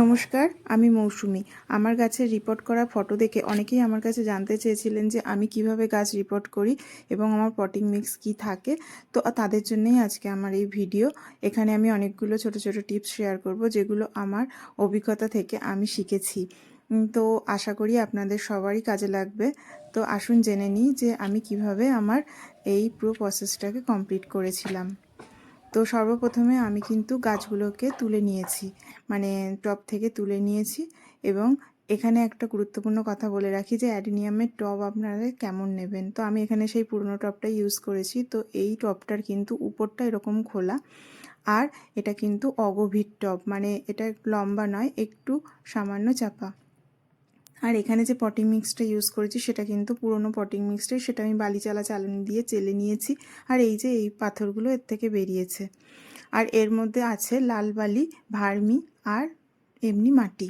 নমস্কার, আমি মৌসুমি। আমার গাছের রিপোর্ট করা ফটো দেখে অনেকেই আমার কাছে জানতে চেয়েছিলেন যে আমি কীভাবে গাছ রিপোর্ট করি এবং আমার পটিং মিক্স কি থাকে। তো তাদের জন্যই আজকে আমার এই ভিডিও এখানে আমি অনেকগুলো ছোট ছোট টিপস শেয়ার করব যেগুলো আমার অভিজ্ঞতা থেকে আমি শিখেছি। তো আশা করি আপনাদের সবারই কাজে লাগবে। তো আসুন জেনে নিই যে আমি কীভাবে আমার এই পুরো প্রসেসটাকে কমপ্লিট করেছিলাম। তো সর্বপ্রথমে আমি কিন্তু গাছগুলোকে তুলে নিয়েছি। মানে টব থেকে তুলে নিয়েছি এবং এখানে একটা গুরুত্বপূর্ণ কথা বলে রাখি যে অ্যাডিনিয়ামের টব আপনারা কেমন নেবেন? তো আমি এখানে সেই পুরনো টবটা ইউজ করেছি। তো এই টবটার কিন্তু উপরটা এরকম খোলা আর এটা কিন্তু অগভীর টব। মানে এটা লম্বা নয়, একটু সামান্য চাপা। আর এখানে যে পটিং মিক্সটা ইউজ করেছি, সেটা কিন্তু পুরনো পটিং মিক্সটাই সেটা আমি বালি চালা চালনি দিয়ে চেলে নিয়েছি। আর এই যে এই পাথরগুলো এর থেকে বেরিয়েছে। আর এর মধ্যে আছে লাল বালি, ভার্মি আর এমনি মাটি।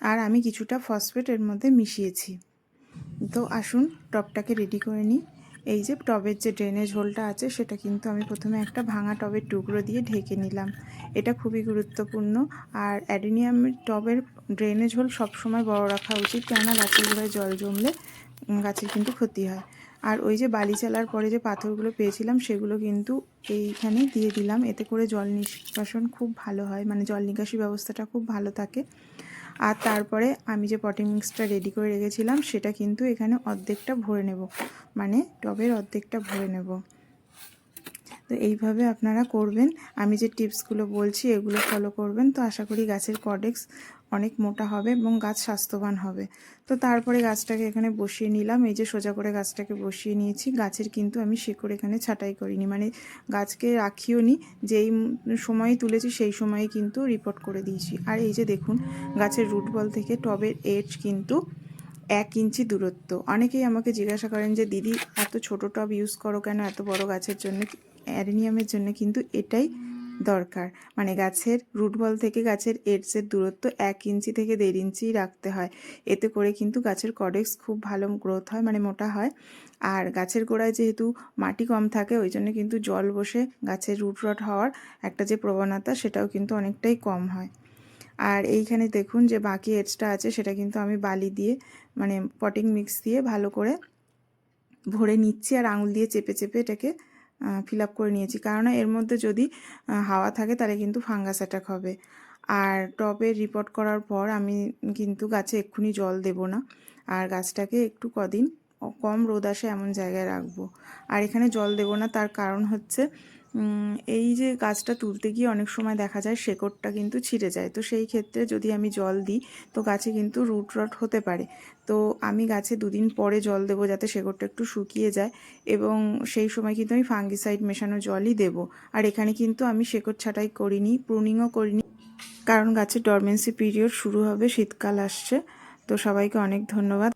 আর আমি কিছুটা ফসফেট এর মধ্যে মিশিয়েছি। তো আসুন, টপটাকে রেডি করে নিই। এই যে টবের যে ড্রেনেজ হোলটা আছে, সেটা কিন্তু আমি প্রথমে একটা ভাঙা টবের টুকরো দিয়ে ঢেকে নিলাম। এটা খুবই গুরুত্বপূর্ণ। আর অ্যাডিনিয়ামের টবের ড্রেনেজ হোল সবসময় বড় রাখা উচিত, কেননা গাছের গোড়ায় জল জমলে গাছের কিন্তু ক্ষতি হয়। আর ওই যে বালি চালার পরে যে পাথরগুলো পেয়েছিলাম, সেগুলো কিন্তু এইখানে দিয়ে দিলাম। এতে করে জল নিষ্কাশন খুব ভালো হয় মানে জল নিকাশি ব্যবস্থাটা খুব ভালো থাকে। আর তারপরে আমি যে পটি মিক্সটা রেডি করে রেখেছিলাম, সেটা কিন্তু এখানে অর্ধেকটা ভরে নেব। মানে টবের অর্ধেকটা ভরে নেব। তো এইভাবে আপনারা করবেন। আমি যে টিপসগুলো বলছি, এগুলো ফলো করবেন। তো আশা করি গাছের কডেক্স অনেক মোটা হবে এবং গাছ স্বাস্থ্যবান হবে। তো তারপরে গাছটাকে এখানে বসিয়ে নিলাম। এই যে সোজা করে গাছটাকে বসিয়ে নিয়েছি। গাছের কিন্তু আমি শেকড় এখানে ছাঁটাই করিনি। মানে গাছকে রাখিও নি। যেই সময়ে তুলেছি, সেই সময়ে কিন্তু রিপোর্ট করে দিয়েছি। আর এই যে দেখুন, গাছের রুট বল থেকে টবের এজ কিন্তু এক ইঞ্চি দূরত্ব। অনেকেই আমাকে জিজ্ঞাসা করেন যে, দিদি, এত ছোট টব ইউজ করো কেন? এত বড় গাছের জন্য অ্যারেনিয়ামের জন্য কিন্তু এটাই দরকার। মানে গাছের রুট বল থেকে গাছের এডসের দূরত্ব এক ইঞ্চি থেকে দেড় ইঞ্চি রাখতে হয়। এতে করে কিন্তু গাছের কডেক্স খুব ভালো গ্রোথ হয় মানে মোটা হয়। আর গাছের গোড়ায় যেহেতু মাটি কম থাকে, ওই জন্য কিন্তু জল বসে গাছের রুট রট হওয়ার একটা যে প্রবণতা, সেটাও কিন্তু অনেকটাই কম হয়। আর এইখানে দেখুন যে বাকি এডসটা আছে, সেটা কিন্তু আমি বালি দিয়ে মানে পটিং মিক্স দিয়ে ভালো করে ভরে নিচ্ছি আর আঙুল দিয়ে চেপে চেপে এটাকে ফিল আপ করে নিয়েছি। কারণ এর মধ্যে যদি হাওয়া থাকে তাহলে কিন্তু ফাঙ্গাস অ্যাটাক হবে। আর টবে রিপোর্ট করার পর আমি কিন্তু গাছে এক্ষুনি জল দেব না। আর গাছটাকে একটু কদিন, কম রোদ আসে এমন জায়গায় রাখব। আর এখানে জল দেব না, তার কারণ হচ্ছে এই যে গাছটা তুলতে গিয়ে অনেক সময় দেখা যায় শেকড়টা কিন্তু ছিঁড়ে যায়। তো সেই ক্ষেত্রে যদি আমি জল দিই, তো গাছে কিন্তু রুট রট হতে পারে। তো আমি গাছে দুদিন পরে জল দেবো যাতে শেকড়টা একটু শুকিয়ে যায় এবং সেই সময় কিন্তু আমি ফাঙ্গিসাইড মেশানো জলই দেবো। আর এখানে কিন্তু আমি শেকড় ছাঁটাই করিনি প্রুনিংও করিনি। কারণ গাছের ডরমেন্সি পিরিয়ড শুরু হবে, শীতকাল আসছে। তো সবাইকে অনেক ধন্যবাদ।